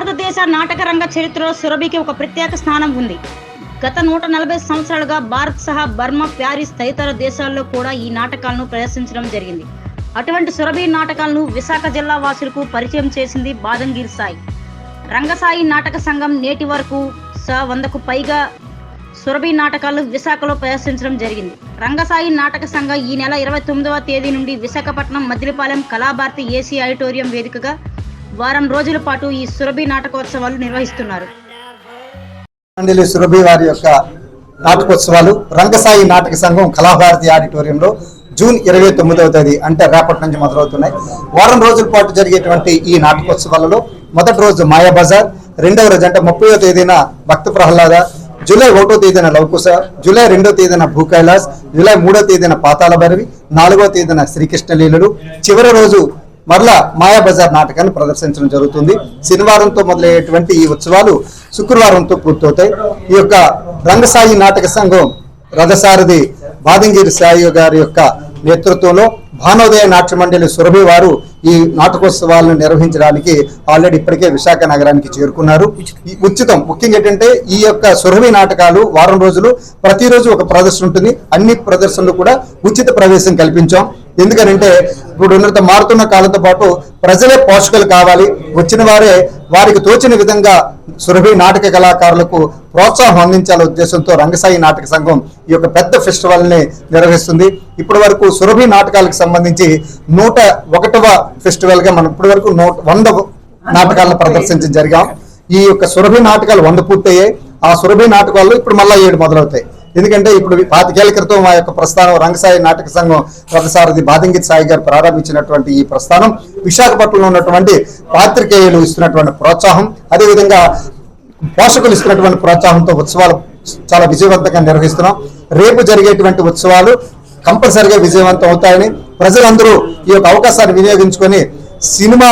భారతదేశ నాటక రంగ చరిత్రలో సురభికి ఒక ప్రత్యేక స్థానం ఉంది. గత నూట నలభై సంవత్సరాలుగా భారత్ సహా బర్మా ప్యారిస్ తదితర దేశాల్లో కూడా ఈ నాటకాలను ప్రదర్శించడం జరిగింది. అటువంటి సురభి నాటకాలను విశాఖ జిల్లా వాసులకు పరిచయం చేసింది బాదంగిరి సాయి. రంగసాయి నాటక సంఘం నేటి వరకు స వందకు పైగా సురభి నాటకాలు విశాఖలో ప్రదర్శించడం జరిగింది. రంగసాయి నాటక సంఘం ఈ నెల ఇరవై తొమ్మిదవ తేదీ నుండి విశాఖపట్నం మద్దిలపాలెం కళాభారతి ఏసీ ఆడిటోరియం వేదికగా వారం రోజుల పాటు ఈ సురభి నాటకోత్సవాలు నిర్వహిస్తున్నారు. మండలి సురభి వారి యొక్క నాటకోత్సవాలు రంగసాయి నాటక సంఘం కళాభారతి ఆడిటోరియంలో జూన్ ఇరవై తొమ్మిదవ తేదీ అంటే రేపటి నుంచి మొదలవుతున్నాయి. వారం రోజుల పాటు జరిగేటువంటి ఈ నాటకోత్సవాలలో మొదటి రోజు మాయాబజార్ రెండవ రోజు అంటే ముప్పైవ తేదీన భక్త ప్రహ్లాద జూలై ఒకటో తేదీన లవకుశ జూలై రెండో తేదీన భూకైలాస్ జూలై మూడో తేదీన పాతాళ భైరవి నాలుగో తేదీన శ్రీకృష్ణ లీలలు చివరి రోజు మరలా మాయాబజార్ నాటకాన్ని ప్రదర్శించడం జరుగుతుంది. శనివారంతో మొదలయ్యేటువంటి ఈ ఉత్సవాలు శుక్రవారంతో పూర్తవుతాయి. ఈ యొక్క రంగసాయి నాటక సంఘం రథసారథి బాదంగిరి సాయి గారి యొక్క నేతృత్వంలో భానోదయ నాట్య మండలి సురభి వారు ఈ నాటకోత్సవాలను నిర్వహించడానికి ఆల్రెడీ ఇప్పటికే విశాఖ నగరానికి చేరుకున్నారు. ఈ ఉచితం ముఖ్యంగా ఏంటంటే ఈ యొక్క సురభి నాటకాలు వారం రోజులు ప్రతిరోజు ఒక ప్రదర్శన ఉంటుంది. అన్ని ప్రదర్శనలు కూడా ఉచిత ప్రవేశం కల్పించాం. ఎందుకనంటే ఇప్పుడు ఉన్నత మారుతున్న కాలంతో పాటు ప్రజలే పోషకులు కావాలి. వచ్చిన వారే వారికి తోచిన విధంగా సురభి నాటక కళాకారులకు ప్రోత్సాహం అందించాల ఉద్దేశంతో రంగసాయి నాటక సంఘం ఈ యొక్క పెద్ద ఫెస్టివల్ని నిర్వహిస్తుంది. ఇప్పటి వరకు సురభి నాటకాలకు సంబంధించి నూట ఒకటవ ఫెస్టివల్గా మనం ఇప్పటి వరకు నూట వంద నాటకాలను ప్రదర్శించడం జరిగాం. ఈ యొక్క సురభి నాటకాలు వంద పూర్తయ్యాయి. ఆ సురభి నాటకాల్లో ఇప్పుడు మళ్ళీ ఏడు మొదలవుతాయి. ఎందుకంటే ఇప్పుడు పాతికేళ్ళ క్రితం మా యొక్క ప్రస్థానం రంగసాయి నాటక సంఘం ప్రొఫెసారది బాదంగిత్ సాయి గారు ప్రారంభించినటువంటి ఈ ప్రస్థానం విశాఖపట్నంలో ఉన్నటువంటి పాత్రికేయులు ఇస్తున్నటువంటి ప్రోత్సాహం అదేవిధంగా పోషకులు ఇస్తున్నటువంటి ప్రోత్సాహంతో ఉత్సవాలు చాలా విజయవంతంగా నిర్వహిస్తున్నాం. రేపు జరిగేటువంటి ఉత్సవాలు కంపల్సరిగా విజయవంతం అవుతాయని ప్రజలందరూ ఈ యొక్క అవకాశాన్ని వినియోగించుకొని సినిమా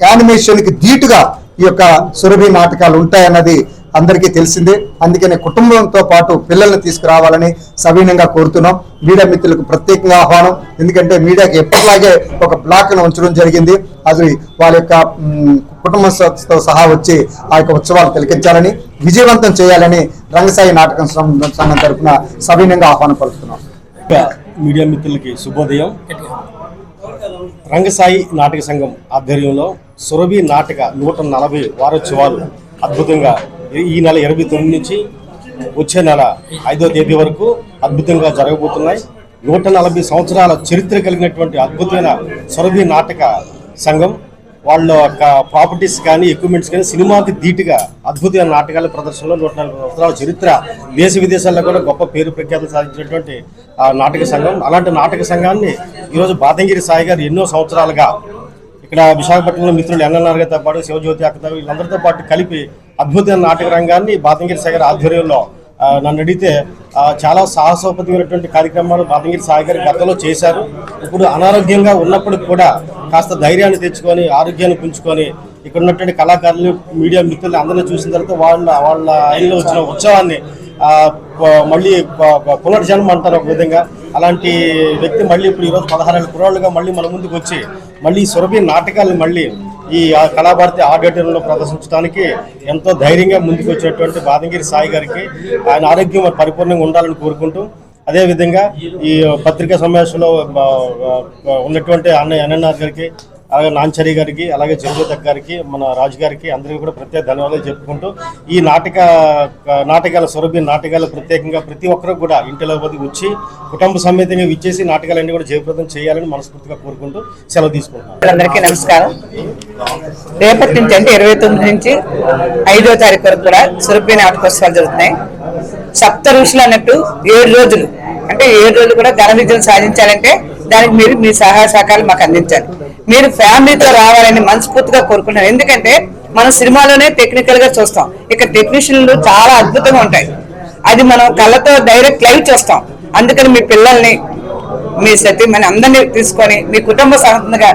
యానిమేషన్కి ధీటుగా ఈ యొక్క సురభి నాటకాలు ఉంటాయన్నది అందరికీ తెలిసిందే. అందుకనే కుటుంబంతో పాటు పిల్లల్ని తీసుకురావాలని సవీనంగా కోరుతున్నాం. మీడియా మిత్రులకు ప్రత్యేకంగా ఆహ్వానం. ఎందుకంటే మీడియాకి ఎప్పటిలాగే ఒక బ్లాక్ను ఉంచడం జరిగింది. అది వాళ్ళ యొక్క కుటుంబంతో సహా వచ్చి ఆ యొక్క ఉత్సవాలు తిలకించాలని విజయవంతం చేయాలని రంగసాయి నాటకం సంఘం తరఫున సవీనంగా ఆహ్వానం పలుకుతున్నాం. మీడియా మిత్రులకి శుభోదయం. రంగసాయి నాటక సంఘం ఆధ్వర్యంలో సురభి నాటక నూట నలభై వారోత్సవాలు అద్భుతంగా ఈ- నెల ఇరవై తొమ్మిది నుంచి వచ్చే నెల ఐదో తేదీ వరకు అద్భుతంగా జరగబోతున్నాయి. నూట నలభై సంవత్సరాల చరిత్ర కలిగినటువంటి అద్భుతమైన సురభి నాటక సంఘం. వాళ్ళ యొక్క ప్రాపర్టీస్ కానీ ఎక్విప్మెంట్స్ కానీ సినిమాకి ధీటుగా అద్భుతమైన నాటకాల ప్రదర్శనలో నూట నలభై సంవత్సరాల చరిత్ర దేశ విదేశాల్లో కూడా గొప్ప పేరు ప్రఖ్యాతులు సాధించినటువంటి నాటక సంఘం. అలాంటి నాటక సంఘాన్ని ఈరోజు బాదంగిరి సాయి గారు ఎన్నో సంవత్సరాలుగా ఇక్కడ విశాఖపట్నంలో మిత్రులు ఎన్ఎన్ఆర్ గారితో పాటు శివజ్యోతి అక్కతో వీళ్ళందరితో పాటు కలిపి అద్భుతమైన నాటక రంగాన్ని బాదంగిరి సాగర్ ఆధ్వర్యంలో నన్ను అడిగితే చాలా సాహసోపతమైనటువంటి కార్యక్రమాలు బాతంగిరి సాగర్ గతంలో చేశారు. ఇప్పుడు అనారోగ్యంగా ఉన్నప్పుడు కూడా కాస్త ధైర్యాన్ని తెచ్చుకొని ఆరోగ్యాన్ని పెంచుకొని ఇక్కడ ఉన్నటువంటి కళాకారులు మీడియా మిత్రులు అందరినీ చూసిన తర్వాత వాళ్ళ వాళ్ళ ఆయనలో వచ్చిన ఉత్సవాన్ని మళ్ళీ పునర్జన్మ అంటారు ఒక విధంగా. అలాంటి వ్యక్తి మళ్ళీ ఇప్పుడు ఈరోజు పదహారేళ్ళ కురాళ్ళుగా మళ్ళీ మన ముందుకు వచ్చి మళ్ళీ సురభి నాటకాలను మళ్ళీ ఈ కళాభారతి ఆడిటోరియంలో ప్రదర్శించడానికి ఎంతో ధైర్యంగా ముందుకు వచ్చినటువంటి బాదంగిరి సాయి గారికి ఆయన ఆరోగ్యం పరిపూర్ణంగా ఉండాలని కోరుకుంటూ అదేవిధంగా ఈ పత్రికా సమావేశంలో ఉన్నటువంటి అన్న ఎన్ఎన్ఆర్ గారికి అలాగే నాంచరి గారికి అలాగే జగదత్ గారికి మన రాజు గారికి అందరికీ కూడా ప్రత్యేక ధన్యవాదాలు చెప్పుకుంటూ ఈ నాటక నాటకాల సురభి నాటకాలు ప్రత్యేకంగా ప్రతి ఒక్కరు కూడా ఇంటిలో వచ్చి కుటుంబ సమేతంగా విచ్చేసి నాటకాలన్నీ కూడా జయప్రదం చేయాలని మనస్ఫూర్తిగా కోరుకుంటూ సెలవు తీసుకుంటున్నాను అందరికీ నమస్కారం. రేపటి నుంచి అంటే ఇరవై తొమ్మిది నుంచి ఐదో తారీఖు వరకు కూడా సురభి నాటకోత్సవాలు జరుగుతున్నాయి. సప్త ఋషులు అన్నట్టు ఏడు రోజులు. అంటే ఏడు రోజులు కూడా ఘన విజయం సాధించాలంటే దానికి మీరు మీ సహాయ సహకారాలు మాకు అందించాలి. మీరు ఫ్యామిలీతో రావాలని మనస్ఫూర్తిగా కోరుకుంటున్నాను ఎందుకంటే మనం సినిమాలోనే టెక్నికల్గా చూస్తాం. ఇక టెక్నీషియన్లు చాలా అద్భుతంగా ఉంటాయి. అది మనం కళ్ళతో డైరెక్ట్ లైవ్ చూస్తాం. అందుకని మీ పిల్లల్ని మీ సతీమణి అందరినీ తీసుకొని మీ కుటుంబ సమేతంగా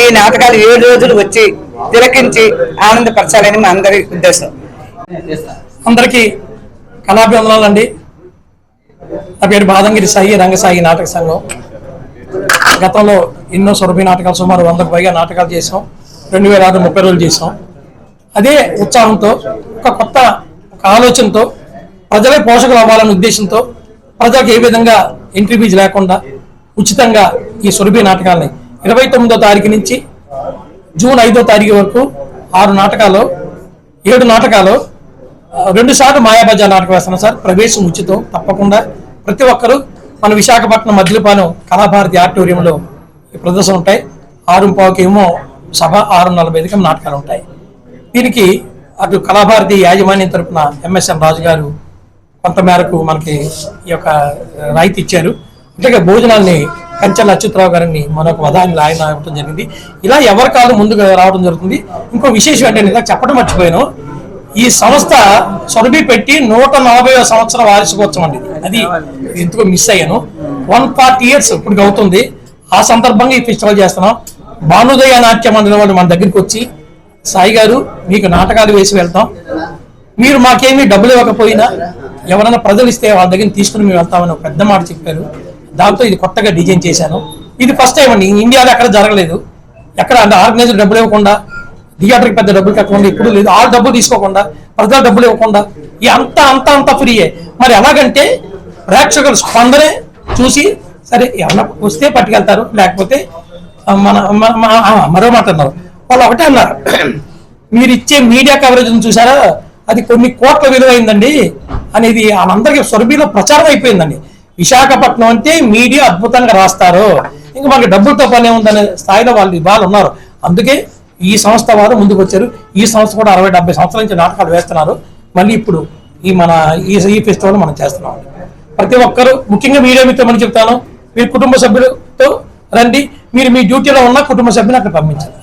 ఈ నాటకాలు ఏడు రోజులు వచ్చి తిలకించి ఆనందపరచాలని మా అందరి ఉద్దేశం. అందరికీ కళాభివందనాలు అండి నా పేరు బాదంగిరి సాయి రంగసాయి నాటక సంఘం. గతంలో ఎన్నో సురభి నాటకాలు సుమారు వందకు పైగా నాటకాలు చేసాం రెండు వేల ఆరు ముప్పై రోజులు చేసాం అదే ఉత్సాహంతో ఒక కొత్త ఒక ఆలోచనతో ప్రజలే పోషకులు అవ్వాలనే ఉద్దేశంతో ప్రజలకు ఏ విధంగా ఎంట్రీ ఫీజు లేకుండా ఉచితంగా ఈ సురభి నాటకాలని ఇరవై తొమ్మిదో తారీఖు నుంచి జూన్ ఐదో తారీఖు వరకు ఆరు నాటకాలు ఏడు నాటకాలు రెండుసార్లు రెండు సార్లు మాయాబజార్ నాటకం వేస్తున్నాం సార్. ప్రవేశం ఉచితం తప్పకుండా. ప్రతి ఒక్కరూ మన విశాఖపట్నం మద్యపాలెం కళాభారతి ఆడిటోరియంలో ఈ ప్రదర్శన ఉంటాయి. ఆరు ఏమో సభ ఆరు నలభై ఐదుకి నాటకాలు ఉంటాయి. దీనికి అటు కళాభారతి యాజమాన్యం తరపున ఎంఎస్ఎన్ రాజు గారు కొంత మేరకు మనకి ఈ యొక్క రాయితీ ఇచ్చారు. అట్లాగే భోజనాల్ని కంచెల అచ్యుతరావు గారిని మనకు వదాన్ని ఆయన ఇవ్వడం జరిగింది. ఇలా ఎవరి కాదు ముందుకు రావడం జరుగుతుంది. ఇంకో విశేషం ఏంటంటే ఇలా చెప్పడం మర్చిపోయాను. ఈ సంస్థ చొరబి పెట్టి నూట నలభై సంవత్సరం వార్షికోత్సవం అండి అది ఎందుకో మిస్ అయ్యాను. వన్ ఫార్టీ ఇయర్స్ ఇప్పుడు అవుతుంది. ఆ సందర్భంగా ఈ ఫెస్టివల్ చేస్తున్నాం. భానుదయ నాట్య మండలం వాళ్ళు మన దగ్గరికి వచ్చి సాయి గారు మీకు నాటకాలు వేసి వెళ్తాం. మీరు మాకేమీ డబ్బులు ఇవ్వకపోయినా ఎవరైనా ప్రజలు ఇస్తే వాళ్ళ దగ్గర తీసుకుని మేము వెళ్తామని ఒక పెద్ద మాట చెప్పారు. దాంతో ఇది కొత్తగా డిజైన్ చేశాను. ఇది ఫస్ట్ టైం అండి. ఇండియాలో ఎక్కడ జరగలేదు. ఎక్కడ అంటే ఆర్గనైజర్ డబ్బులు ఇవ్వకుండా థియేటర్కి పెద్ద డబ్బులు కట్టకుండా ఇప్పుడు లేదు. ఆ డబ్బులు తీసుకోకుండా ప్రజల డబ్బులు ఇవ్వకుండా ఈ అంత అంత అంత ఫ్రీయే మరి ఎలాగంటే ప్రేక్షకులు స్పందనే చూసి సరే ఏమన్నా వస్తే పట్టుకెళ్తారు. లేకపోతే మన మరో మాట అన్నారు. వాళ్ళు ఒకటే అన్నారు. మీరు ఇచ్చే మీడియా కవరేజ్ చూసారా? అది కొన్ని కోట్ల విలువైందండి అనేది వాళ్ళందరికీ సొరబిలో ప్రచారం అయిపోయిందండి. విశాఖపట్నం అంటే మీడియా అద్భుతంగా రాస్తారు. ఇంకా మనకి డబ్బులతో పనే ఉందనే స్థాయిలో వాళ్ళు ఇవాళ ఉన్నారు. అందుకే ఈ సంస్థ వారు ముందుకు వచ్చారు ఈ సంస్థ కూడా అరవై డెబ్బై సంవత్సరాల నుంచి నాటకాలు వేస్తున్నారు. మళ్ళీ ఇప్పుడు ఈ మన ఈ ఈ ఫెస్టివల్ మనం చేస్తున్నాం. ప్రతి ఒక్కరు ముఖ్యంగా మీడియా మిత్రమని చెప్తాను. మీరు కుటుంబ సభ్యులతో రండి. మీరు మీ డ్యూటీలో ఉన్న కుటుంబ సభ్యులు అక్కడ పంపించాలి